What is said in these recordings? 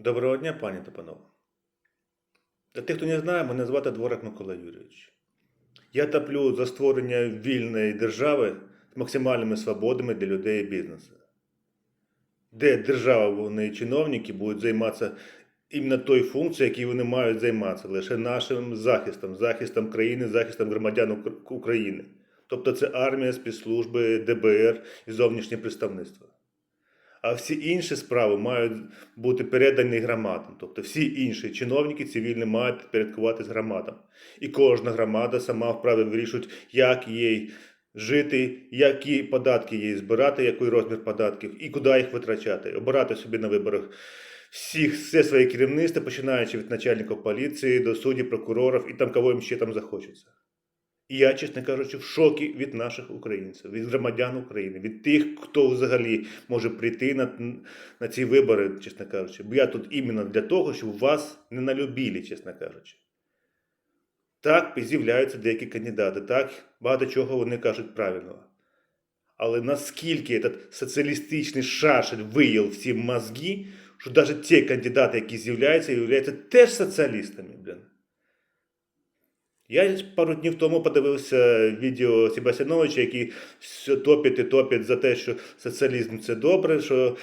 Доброго дня, пані та панове. Для тих, хто не знає, мене звати Дворак Микола Юрійович. Я топлю за створення вільної держави з максимальними свободами для людей і бізнесу, де держава, вони чиновники будуть займатися іменно той функцією, які вони мають займатися, лише нашим захистом, захистом країни, захистом громадян України. Тобто це армія, спецслужби, ДБР і зовнішнє представництво. А всі інші справи мають бути передані громадам. Тобто всі інші чиновники цивільні мають підпорядкуватись громадам. І кожна громада сама вправі вирішують, як їй жити, які податки їй збирати, який розмір податків і куди їх витрачати. Обирати собі на виборах всіх все своє керівництво, починаючи від начальників поліції до суддів, прокурорів і там кого їм ще там захочеться. І я, чесно кажучи, в шокі від наших українців, від громадян України, від тих, хто взагалі може прийти на, на ці вибори, чесно кажучи. Бо я тут іменно для того, щоб вас не налюбили, чесно кажучи. Так з'являються деякі кандидати, так багато чого вони кажуть правильного. Але наскільки этот соціалістичний шашель виїл всі мозги, що навіть ті кандидати, які з'являються, являються теж соціалістами, блін. Я пару днів тому подивився відео Себастьяновича, який все топить і топить за те, що соціалізм це добре, що,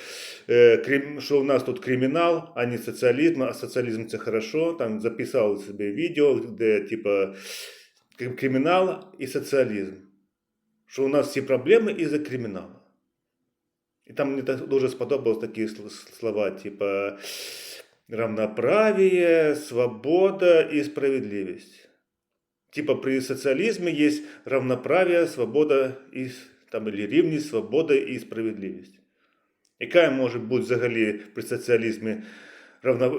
е, крим, що у нас тут кримінал, а не соціалізм, а соціалізм це хорошо. Там записав собі відео, де типа крим- кримінал і соціалізм. Що у нас всі проблеми із-за криміналу. І там мені так дуже сподобались такі сл- слова, типа равноправие, свобода і справедливість. Типа при социализме есть равноправие, свобода і там или рівність, свобода і справедливість. Яка може бути взагалі при соціалізмі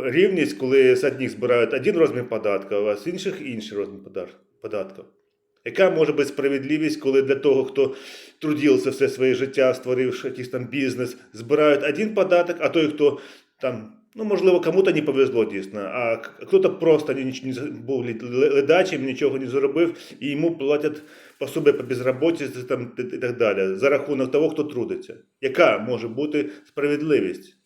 рівність, коли з одних збирають один розмір податку, а з інших інший розмір податків? Яка може бути справедливість, коли для того, хто трудився все своє життя, створив якийсь там бізнес, збирають один податок, а той, хто там, ну можливо, кому-то не повезло дійсно, а хто-то просто ні- не був ледачим, нічого не зробив, і йому платять пособі по безробітці там, і так далі, за рахунок того, хто трудиться. Яка може бути справедливість?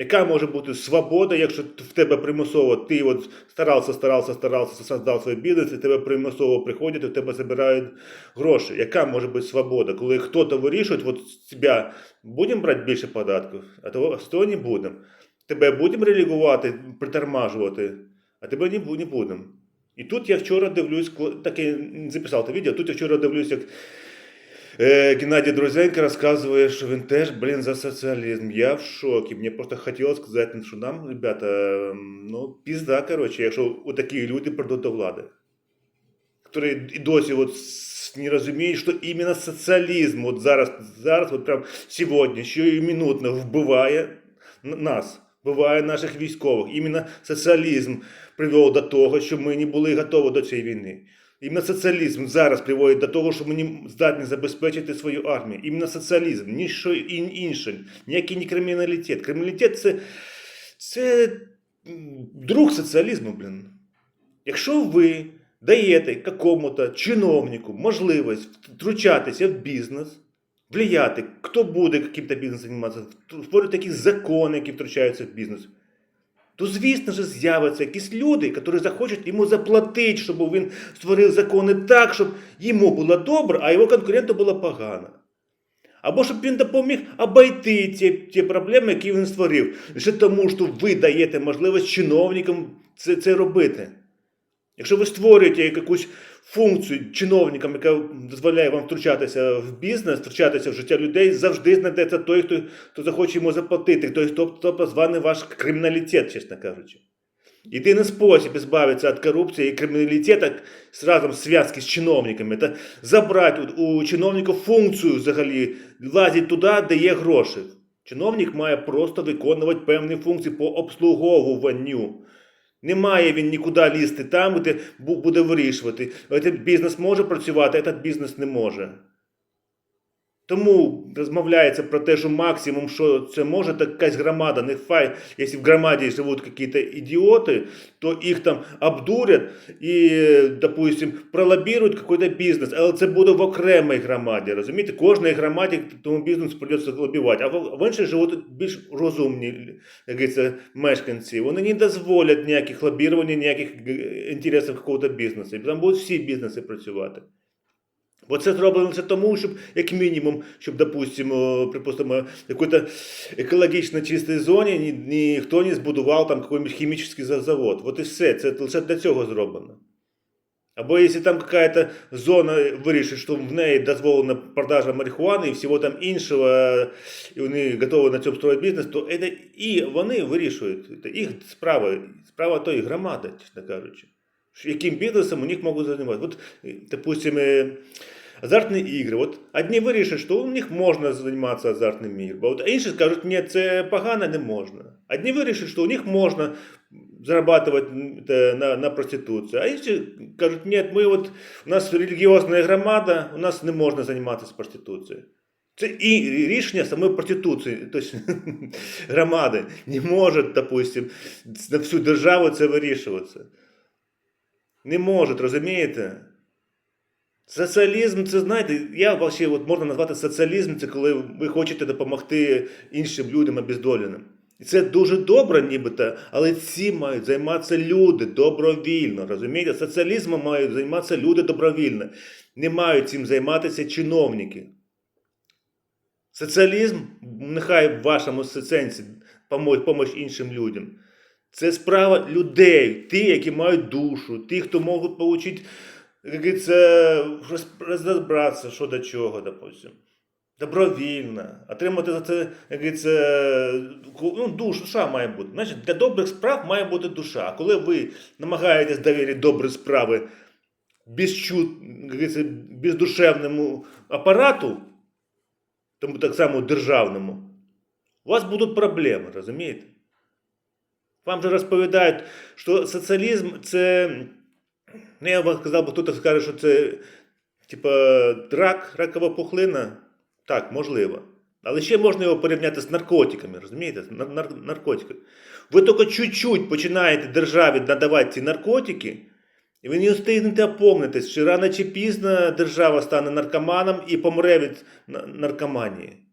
Яка може бути свобода, якщо в тебе примусово ти от старався, старався, старався, создав свій бізнес, і тебе примусово приходять, і в тебе забирають гроші. Яка може бути свобода, коли хтось вирішує, от з будемо брати більше податків, а того з того не будемо. Тебе будемо релігувати, притормажувати, а тебе не, будемо. І тут я вчора дивлюсь, так я записав те відео, тут я вчора дивлюсь, як Е, Геннадій Друзенко розказує, що він теж, блін, за соціалізм. Я в шокі. Мені просто хотілося сказати, що нам, ребята, ну, пізда, коротше, якщо такі люди прийдуть до влади, які і досі от не розуміють, що іменно соціалізм от зараз, зараз, от прям сьогодні, що і минутно вбиває нас, вбиває наших військових. Іменно соціалізм привів до того, що ми не були готові до цієї війни. Іменно соціалізм зараз приводить до того, що ми не здатні забезпечити свою армію. Іменно соціалізм, ніщо інше, ніякий не криміналітет. Криміналітет це, це друг соціалізму, блін. Якщо ви даєте якому-то чиновнику можливість втручатися в бізнес, влияти, хто буде яким-то бізнесом займатися, створювати якісь закони, які втручаються в бізнес, то, звісно ж, з'являться якісь люди, які захочуть йому заплатити, щоб він створив закони так, щоб йому було добре, а його конкуренту було погано. Або щоб він допоміг обійти ті, ті проблеми, які він створив, лише тому, що ви даєте можливість чиновникам це, це робити. Якщо ви створюєте якусь функцію чиновникам, яка дозволяє вам втручатися в бізнес, втручатися в життя людей, завжди знайдеться той, хто, хто захоче йому заплатити, той, хто, позваний ваш криміналітет, чесно кажучи. Єдиний спосіб збавитися від корупції і криміналітету разом з зв'язки з чиновниками, це забрати у, чиновника функцію взагалі, лазити туди, де є гроші. Чиновник має просто виконувати певні функції по обслуговуванню. Не має він нікуди лізти там, де бу- буде вирішувати. Цей бізнес може працювати, а цей бізнес не може. Тому розмовляється про те, що максимум, що це може, так якась громада. Не фай, якщо в громаді живуть якісь ідіоти, то їх там обдурять і, допустим, пролобірують якийсь бізнес. Але це буде в окремій громаді. Розумієте? Кожній громаді тому бізнесу придеться лобівати. А в, інших живуть більш розумні як говориться, мешканці. Вони не дозволять ніяких лобірувань, ніяких інтересів якогось бізнесу. Там будуть всі бізнеси працювати. Бо це зроблено лише тому, щоб, як мінімум, щоб, допустимо, припустимо, в якійсь екологічно чистій зоні ні, ніхто не збудував там якийсь хімічний завод. От і все. Це лише для цього зроблено. Або якщо там якась зона вирішить, що в неї дозволена продажа марихуани і всього там іншого, і вони готові на цьому строїти бізнес, то це і вони вирішують. Це їх справа, справа тої громади, чесно кажучи. Яким бізнесом у них можуть займатися. От, допустим, е, азартні ігри. От одні вирішать, що у них можна займатися азартними іграми, а інші скажуть, ні, це погано, не можна. Одні вирішать, що у них можна зарабатывать на, на проституцію, а інші кажуть, ні, ми от, у нас релігіозна громада, у нас не можна займатися проституцією. Це і рішення самої проституції, тобто громади, не може, допустим, на всю державу це вирішуватися. Не може, розумієте? Соціалізм, це знаєте, я вообще, от можна назвати соціалізм, це коли ви хочете допомогти іншим людям обездоленим. І це дуже добре, нібито, але цим мають займатися люди добровільно. Розумієте? Соціалізмом мають займатися люди добровільно. Не мають цим займатися чиновники. Соціалізм, нехай в вашому сенсі, допомога іншим людям. Це справа людей, ті, які мають душу, ті, хто можуть отримати, розібратися, що до чого, допустим. Добровільно. Отримати за це, говориться, ну, душ, душа має бути. Значить, для добрих справ має бути душа. А коли ви намагаєтесь довірити добрі справи безчут, бездушевному апарату, тому так само державному, у вас будуть проблеми, розумієте? Вам же розповідають, що соціалізм це. Ну, я вам сказав, бо хтось скаже, що це типа рак, ракова пухлина. Так, можливо. Але ще можна його порівняти з наркотиками, розумієте? Нар- нар- наркотиками. Ви тільки чуть-чуть починаєте державі надавати ці наркотики, і ви не встигнете опомнитись, що рано чи пізно держава стане наркоманом і помре від наркоманії.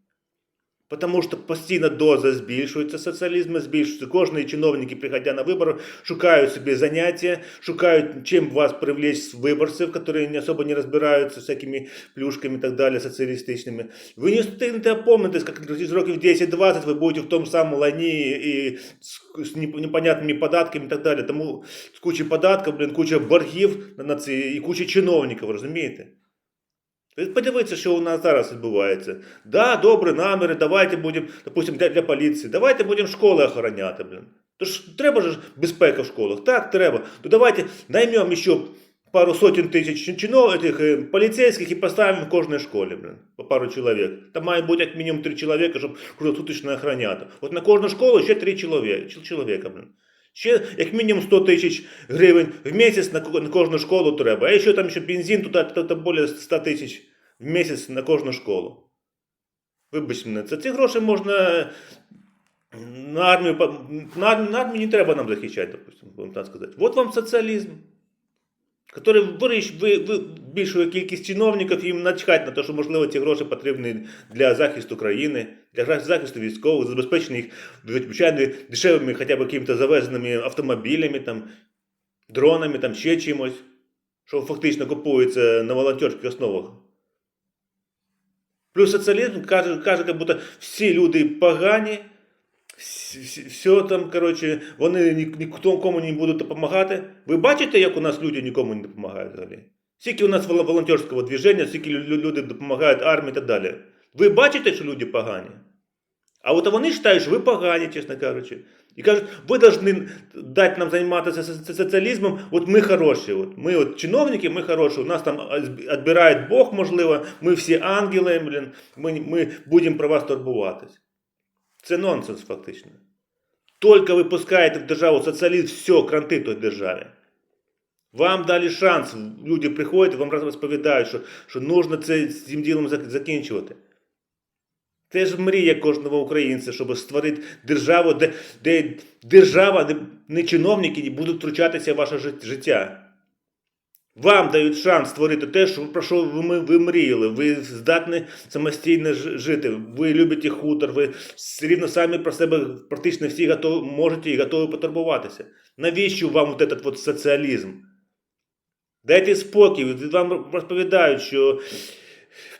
Потому що постійно доза збільшується, соціалізм збільшується. Кожні чиновники, приходя на вибори, шукають собі заняття, шукають, чим вас привлечь з виборців, які не особо не розбираються всякими плюшками і так далі, соціалістичними. Ви не встигнете опомнитись, як через років 10-20 ви будете в тому самому лані і з, з неп- непонятними податками і так далі. Тому з кучі податків, блін, куча боргів на- на ці, і куча чиновників, розумієте? Подивіться, що у нас зараз відбувається. Да, добре, наміри, давайте будемо, допустим, для, для поліції, давайте будемо школи охороняти, блін. Тож треба ж безпека в школах. Так, треба. То давайте наймемо ще пару сотень тисяч чинов, этих, е, поліцейських і поставимо в кожній школі, блін, по пару чоловік. Там має бути як мінімум три чоловіка, щоб круглосуточно охороняти. От на кожну школу ще три чоловіка, блін. Ще як мінімум 100 тисяч гривень в місяць на, кожну школу треба. А якщо там ще бензин, то, то, то більше 100 тисяч в місяць на кожну школу. Вибачте мене, це ці гроші можна на армію, на армію, на армію не треба нам захищати, допустим, будемо так сказати. От вам соціалізм, який виріш, ви, ви, більшу кількість чиновників, їм начхать на те, що, можливо, ці гроші потрібні для захисту країни, гра- захисту військових, забезпечення їх звичайно дешевими хоча б якимось завезеними автомобілями, там, дронами, там, ще чимось, що фактично купується на волонтерських основах. Плюс соціалізм каже, каже, як будто всі люди погані, все там, коротше, вони ні, ніхто кому не будуть допомагати. Ви бачите, як у нас люди нікому не допомагають взагалі? Скільки у нас волонтерського движення, скільки лю- лю- люди допомагають армії і так далі. Ви бачите, що люди погані? А от вони вважають, що ви погані, чесно кажучи. І кажуть, ви повинні дати нам займатися со- соціалізмом, от ми хороші. От ми от чиновники, ми хороші. У нас там відбирає Бог, можливо, ми всі ангели, блін, ми, ми будемо про вас турбуватись. Це нонсенс фактично. Тільки ви пускаєте в державу соціалізм, все, кранти той державі. Вам дали шанс, люди приходять, вам розповідають, що, що нужно це з цим ділом зак- закінчувати. Це ж мрія кожного українця, щоб створити державу, де, де держава, де не чиновники будуть втручатися в ваше життя. Вам дають шанс створити те, що, про що ви, ви мріяли. Ви здатні самостійно жити. Ви любите хутор, ви рівно самі про себе практично всі готові, можете і готові потурбуватися. Навіщо вам от этот вот соціалізм? Дайте спокій, вам розповідають, що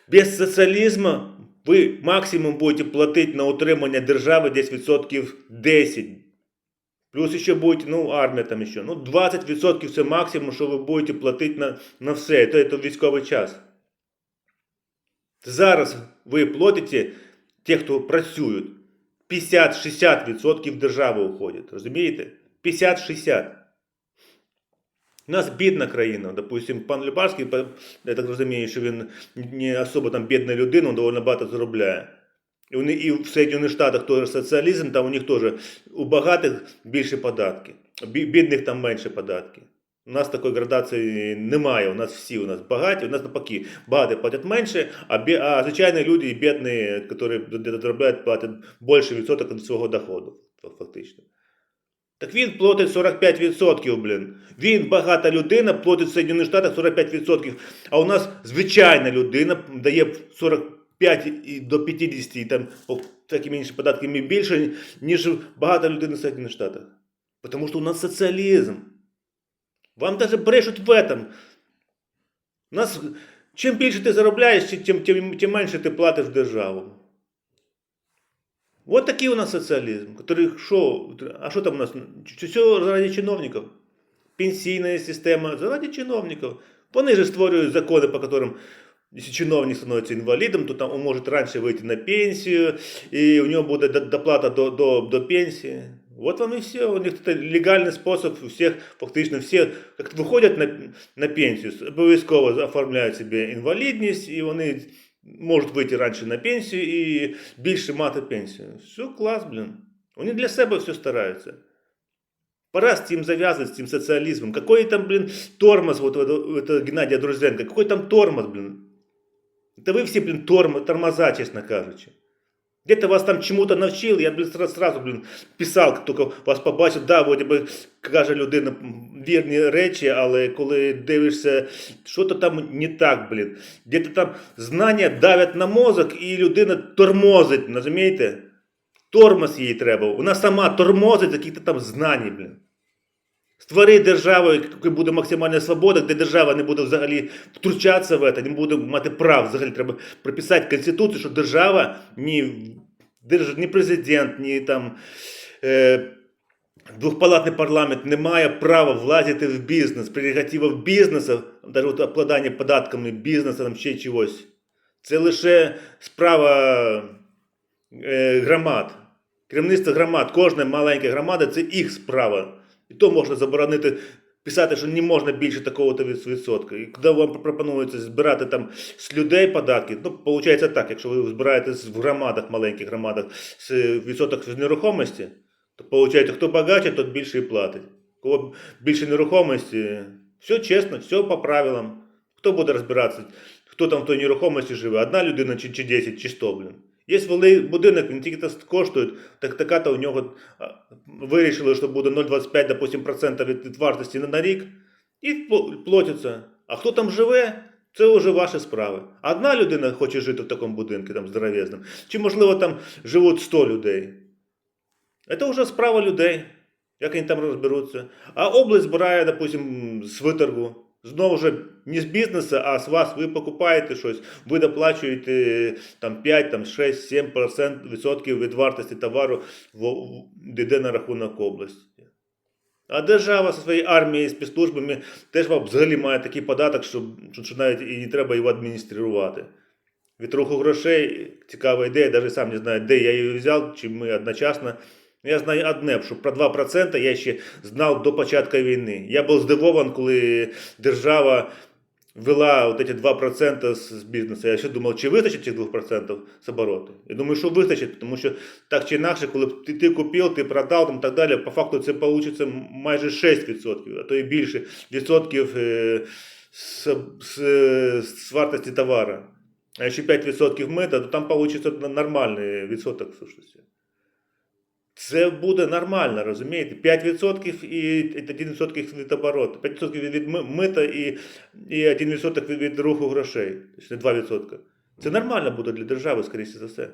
без соціалізму ви максимум будете платити на утримання держави десь відсотків 10. Плюс ще буде, ну, армія там ще. Ну, 20% це максимум, що ви будете платити на, на все. Це, це військовий час. Зараз ви платите, ті, хто працюють, 50-60% держави уходять. Розумієте? 50-60. У нас бідна країна. Допустим, пан Любарський, я так розумію, що він не особо там бідна людина, він доволі багато заробляє. І, вони, і в Сполучених Штатах теж соціалізм, там у них теж у багатих більше податки, бідних там менше податки. У нас такої градації немає. У нас всі у нас багаті, у нас навпаки, багаті платять менше, а, бі, а звичайні люди бідні, які заробляють, платять більше відсоток від свого доходу, фактично. Так він платить 45%, блін. Він багата людина, платить в Сполучених Штатах 45%, а у нас звичайна людина дає 45 і до 50, і там по такими іншими податками більше, ніж багата людина в Сполучених Штатах. Тому що у нас соціалізм. Вам даже брешуть в этом. У нас, чим більше ти заробляєш, тим, тим, тим менше ти платиш державу. Вот такий у нас соціалізм, который що, а що там у нас? Все заради чиновників. Пенсійна система заради чиновників. Вони же створюють закони, по которым если чиновник становится инвалидом, то там он может раньше выйти на пенсию, и у него будет до- доплата до, до, до пенсии. Вот вам и все. У них это легальный способ у всех, фактично все как выходят на, на пенсію, обов'язково оформляють собі інвалідність, і вони можуть вийти раніше на пенсію і більше мати пенсію. Все, клас, блін. Вони для себе все стараються. Пора с этим завязывать, с этим социализмом. Какой там, блин, тормоз, вот это, это Геннадия Друзенко, какой там тормоз, блин? Это вы все, блин, торм, тормоза, честно кажучи. Где-то вас там чему-то навчили, я, блин, сразу, сразу блин, писав, як тільки вас побачив, да, вроді би, каже людина м, вірні речі, але коли дивишся, що то там не так, блін. Где-то там знання давлять на мозок, і людина тормозить, розумієте? Тормоз їй треба. Вона сама тормозить за яких-то там знань, блін. Створи державу, яка буде максимальна свобода, де держава не буде взагалі втручатися в це, не буде мати прав. Взагалі треба прописати Конституцію, що держава ні, ні президент, ні там е, двохпалатний парламент не має права влазити в бізнес. Прерогатива бізнесу, навіть обкладання податками бізнесу, там ще чогось. Це лише справа е, громад. Керівництво громад, кожна маленька громада це їх справа. І то можна заборонити, писати, що не можна більше такого-то відсотка. І коли вам пропонується збирати там з людей податки, ну, виходить так, якщо ви збираєте в громадах, маленьких громадах, з е, відсоток з нерухомості, то виходить, хто багаче, тот більше і платить. Кого більше нерухомості, все чесно, все по правилам. Хто буде розбиратися, хто там в той нерухомості живе, одна людина чи, чи 10, чи 100, блін. Є великий будинок, він тільки коштує, так така-то у нього вирішили, що буде 0,25, допустим, процента від, вартості на, рік, і пл- платиться. А хто там живе, це вже ваші справи. Одна людина хоче жити в такому будинку, там здоровезному, чи можливо там живуть 100 людей. Це вже справа людей, як вони там розберуться. А область збирає, допустим, з виторгу. Знову ж не з бізнесу, а з вас ви покупаєте щось, ви доплачуєте там 5, там 6, 7% відсотків від вартості товару йде на рахунок області. А держава зі своєю армією, спецслужбами теж вам взагалі має такий податок, що, що навіть і не треба його адмініструвати. Від руху грошей цікава ідея, навіть сам не знаю, де я її взяв, чи ми одночасно. Я знаю одне, що про 2% я ще знав до початку війни. Я був здивований, коли держава ввела от эти 2% з з бізнесу. Я ще думав, чи вистачить цих 2% з обороту. Я думаю, що вистачить, тому що так чи інакше, коли ти, ти купив, ти продав там, так далі, по факту це вийде майже 6%, а то і більше відсотків е, з, з, з вартості товару. а якщо 5% мита, то там вийде нормальний відсоток сушності. Це буде нормально, розумієте? 5% і 1% від обороту. 5% від- мита і, і 1% від, від руху грошей. Тобто 2%. Це нормально буде для держави, скоріше за все.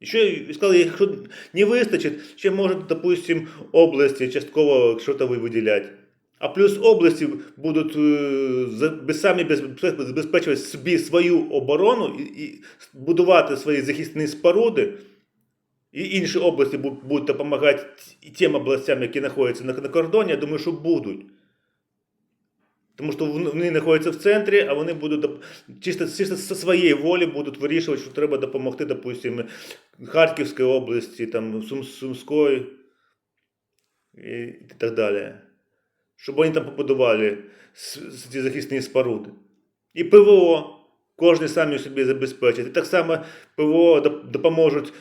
І ще сказали, якщо не вистачить, ще може, допустим, області частково щось виділяти. А плюс області будуть е, самі забезпечувати собі свою оборону і, і будувати свої захисні споруди. І інші області будуть допомагати тим областям, які знаходяться на, кордоні, я думаю, що будуть. Тому що вони знаходяться в центрі, а вони будуть чисто, чисто зі своєї волі будуть вирішувати, що треба допомогти, допустимо, Харківській області, там, Сум, Сумської і, так далі. Щоб вони там побудували ці захисні споруди. І ПВО кожен самі собі забезпечить. І так само ПВО допоможуть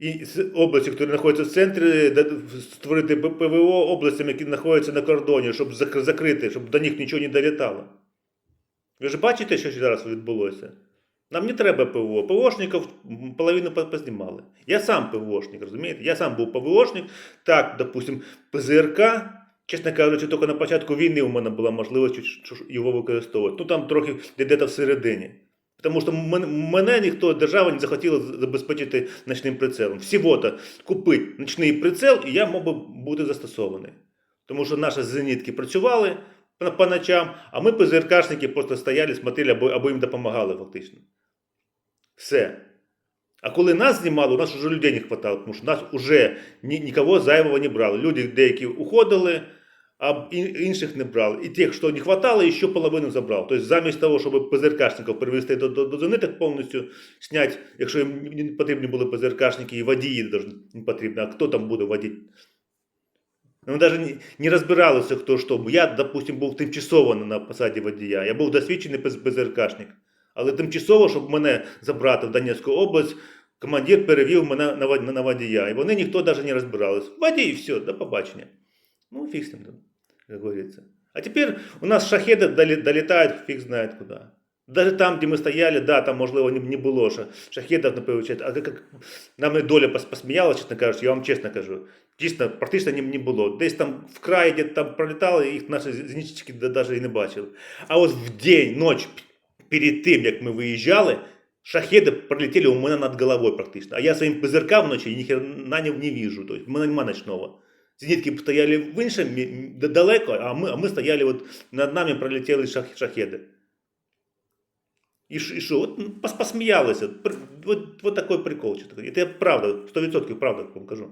і області, які знаходяться в центрі, створити ПВО областям, які знаходяться на кордоні, щоб закрити, щоб до них нічого не долітало. Ви ж бачите, що зараз відбулося? Нам не треба ПВО. ПВОшників половину познімали. Я сам ПВОшник, розумієте? Я сам був ПВОшник. Так, допустим, ПЗРК, чесно кажучи, тільки на початку війни у мене була можливість його використовувати. Ну там трохи де-то всередині. Тому що мене ніхто, держава не захотіла забезпечити ночним прицелом. Всього-то купити ночний прицел, і я мог би бути застосований. Тому що наші зенітки працювали по, ночам, а ми ПЗРКшники просто стояли, смотрели, або, або їм допомагали фактично. Все. А коли нас знімали, у нас вже людей не хватало, тому що нас вже ні, нікого зайвого не брали. Люди деякі уходили, а інших не брали. І тих, що не хватало, ще половину забрав. Тобто замість того, щоб ПЗРКшників перевести до, до, до зениток повністю, зняти, якщо їм не потрібні були ПЗРКшники і водії не потрібно, а хто там буде водити? Ну, Ми навіть не, розбиралися, хто що. Я, допустим, був тимчасово на- посаді водія. Я був досвідчений ПЗРКшник. Але тимчасово, щоб мене забрати в Донецьку область, командир перевів мене на, вод- на водія. І вони ніхто навіть не розбирались. Водій, все, до побачення. Ну, фіг з ним, там, як говориться. А теперь у нас шахеды доли- долетают фиг знает куда. Даже там, где мы стояли, да, там, можливо, не, не було ша- шахедов, напевно, чи- а як, як нам і доля пос- посміялася, чесно кажучи, я вам чесно кажу. Дійсно, практично не, не було. Десь там в краї, де там пролітали, їх наші зенітчики навіть і не бачили. А от в день, ніч, п- перед тим, як ми виїжджали, шахеди пролетіли у мене над головою практично. А я своїм ПЗРК вночі ніхера не, не вижу. Тобто, в мене немає ночного. Зенітки стояли в іншому, мі- м- д- далеко, а ми, а ми стояли, от над нами пролетіли шах, шахеди. І що, і що? От ну, пос- посміялися. Пр- От, от такий прикол. чи такий. Це правда, 100% правда, я вам кажу.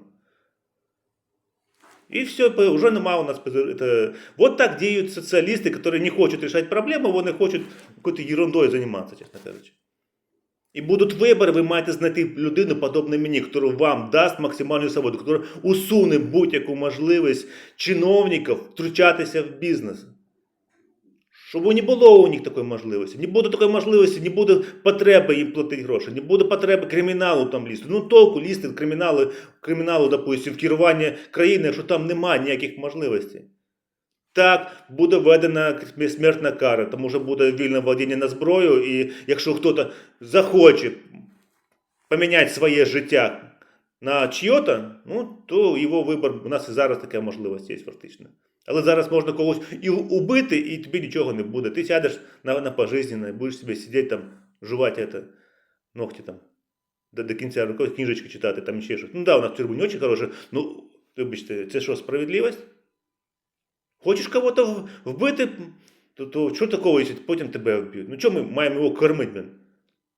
И все, уже нема у нас ПЗР. Это... Вот так деют социалисты, которые не хочуть решать проблему, вони хочуть якоюсь ерундою займатися, чесно кажучи. І будуть вибори, ви маєте знайти людину, подобну мені, яка вам дасть максимальну свободу, яка усуне будь-яку можливість чиновників втручатися в бізнес. Щоб не було у них такої можливості. Не буде такої можливості, не буде потреби їм платити гроші, не буде потреби криміналу там лізти. Ну толку лізти криміналу, криміналу, допустим, в керування країни, якщо там немає ніяких можливостей. Так, буде введена смертна кара, тому що буде вільне володіння на зброю, і якщо хтось захоче поміняти своє життя на чье-то, ну, то його вибір, у нас і зараз така можливість є фактично. Але зараз можна когось і убити, і тобі нічого не буде. Ти сядеш на, на пожизненно, будеш собі сидіти там, жувати это, ногті там, до, до кінця року, книжечки читати, там ще щось. Ну да, у нас в тюрмі не очень хороше, ну, вибачте, це що, справедливість? Хочеш кого-то вбити, то, то що такого, якщо потім тебе вб'ють? Ну чому ми маємо його кормити, блін?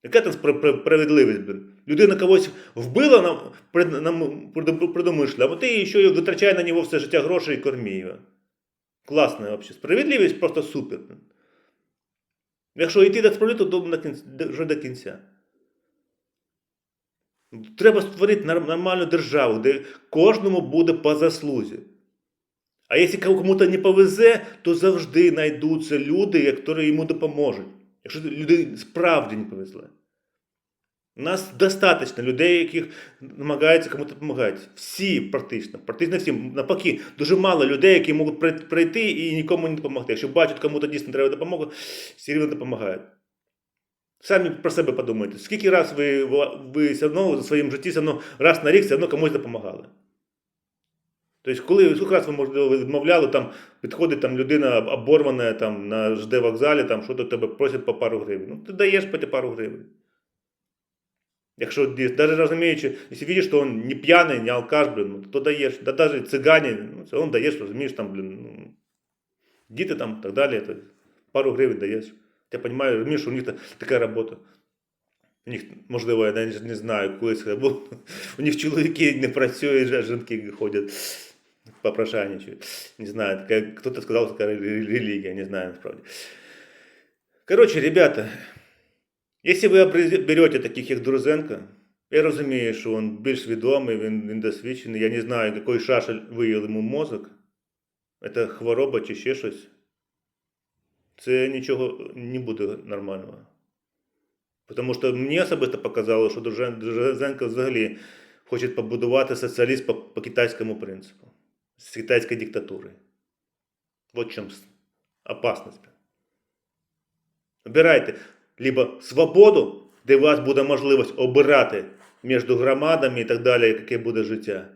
Яка там спра- спра- справедливість, блін? Людина когось вбила нам, нам предом- а ти ще й витрачає на нього все життя гроші і корми його. Класно взагалі. Справедливість просто супер. Якщо йти до справедливості, то вже до кінця. Треба створити нормальну державу, де кожному буде по заслузі. А якщо кому-то не повезе, то завжди знайдуться люди, які йому допоможуть. Якщо люди справді не повезли. У нас достатньо людей, яких намагаються кому-то допомагати. Всі практично, практично всі. Навпаки, дуже мало людей, які можуть прий- прийти і нікому не допомогти. Якщо бачать, кому-то дійсно треба допомогу, всі рівно допомагають. Самі про себе подумайте. Скільки раз ви, ви все одно за своїм житті все одно, раз на рік все одно комусь допомагали? Тобто, коли раз ви можливо відмовляли, там підходить там людина оборвана там, на ЖД вокзалі, там що то тебе просять по пару гривень. Ну, ти даєш по пару гривень. Якщо навіть розуміючи, якщо бачиш, що він не п'яний, не алкаш, блін, ну, то даєш. Да навіть цигані, ну, це он даєш, розумієш, там, блін, ну, діти там так далі, то пару гривень даєш. Я розумію, розумієш, що у них така робота. У них, можливо, я навіть не знаю, колись бо у них чоловіки не працюють, а жінки ходять попрошайничають. Не знаю, така, хто-то сказав, така ре- релігія, не знаю насправді. Короче, ребята, якщо ви обре- берете таких, як Друзенко, я розумію, що він більш відомий, він, він досвідчений. Я не знаю, який шашель виїв йому мозок. Це хвороба чи ще щось. Це нічого не буде нормального. Тому що мені особисто показало, що Дружен- Друженко взагалі хоче побудувати соціалізм по, по китайському принципу. З китайської диктатури. Вот в чому с- опасність. Обирайте либо свободу, де у вас буде можливість обирати між громадами і так далі, яке буде життя.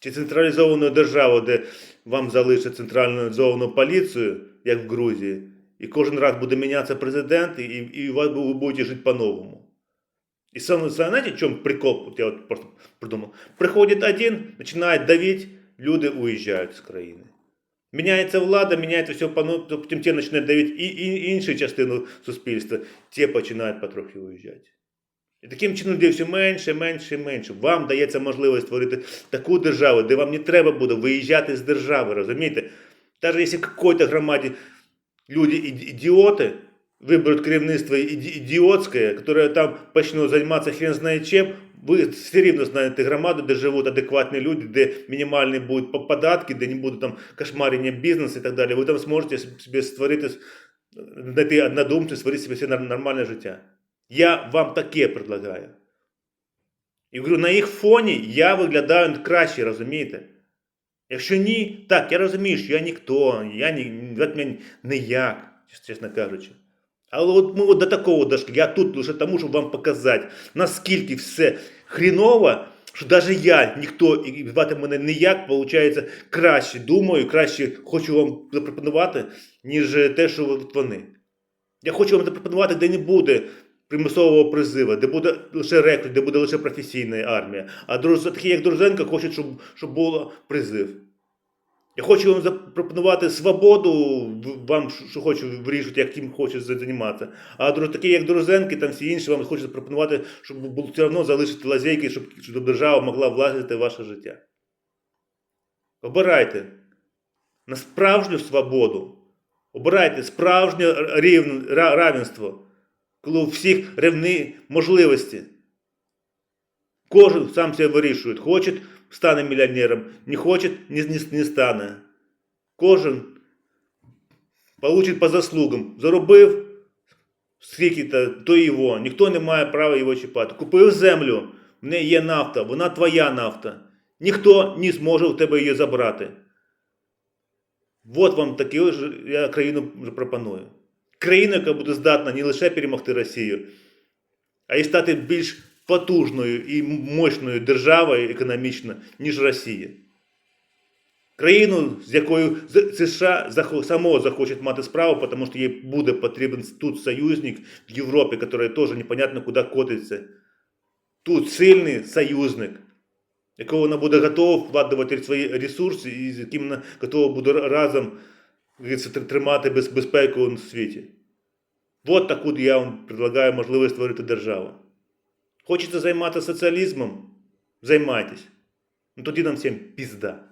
Чи централізовану державу, де вам залишать централізовану поліцію, як в Грузії, і кожен раз буде мінятися президент, і, і у вас ви будете жити по-новому. И сам, знаете, в чем прикол? Вот я вот просто придумал. Приходит один, начинает давить, люди уезжают из країни. Міняється влада, міняється все, то потім ті починають давити і, і іншу частину суспільства, ті починають потрохи уїжджати. І таким чином, де все менше, менше, менше. Вам дається можливість створити таку державу, де вам не треба буде виїжджати з держави, розумієте? Навіть якщо в какой-то громаді люди ідіоти, виберуть керівництво ідіотське, яке там почне займатися хрен знає чим, ви все рівно знаєте громаду, де живуть адекватні люди, де мінімальні будуть по- податки, де не буде там кошмарення бізнесу і так далі. Ви там зможете собі створити, знайти однодумців, створити собі все нар- нормальне життя. Я вам таке предлагаю. І говорю, на їх фоні я виглядаю краще, розумієте? Якщо ні, так, я розумію, що я ніхто, я ні, от мене ніяк, чесно кажучи. Але от ми от до такого дошли. Я тут лише тому, щоб вам показати, наскільки все хріново, що навіть я, ніхто, і звати мене ніяк, виходить, краще думаю, краще хочу вам запропонувати, ніж те, що вони. Я хочу вам запропонувати, де не буде примусового призиву, де буде лише рекрут, де буде лише професійна армія. А такі, як Друженко, хочуть, щоб, щоб було призив. Я хочу вам запропонувати свободу, вам що- хочу вирішувати, як ким хоче займатися. А такі, як Друзенки, там всі інші, вам хочуть запропонувати, щоб було все одно залишити лазейки, щоб, щоб держава могла влазити в ваше життя. Обирайте на справжню свободу. Обирайте справжнє рівн, равенство, коли у всіх рівні можливості. Кожен сам себе вирішує. Хоче стане мільйонером, не хоче не, не, не стане. Кожен получить по заслугам. Заробив скільки-то, то його. Ніхто не має права його чіпати. Купив землю, в неї є нафта, вона твоя нафта. Ніхто не зможе у тебе її забрати. От вам таку ж я країну пропоную. Країну, яка буде здатна не лише перемогти Росію, а й стати більш Потужною і мощною державою економічно, ніж Росія. Країну, з якою США само захоче мати справу, тому що їй буде потрібен тут союзник в Європі, який теж непонятно куди котиться. Тут сильний союзник, якого вона буде готова вкладувати свої ресурси і з яким вона готова буде разом тримати безпеку в світі. От таку я вам предлагаю можливість створити державу. Хочете займатися соціалізмом? Займайтесь. Ну тоді нам всім пізда.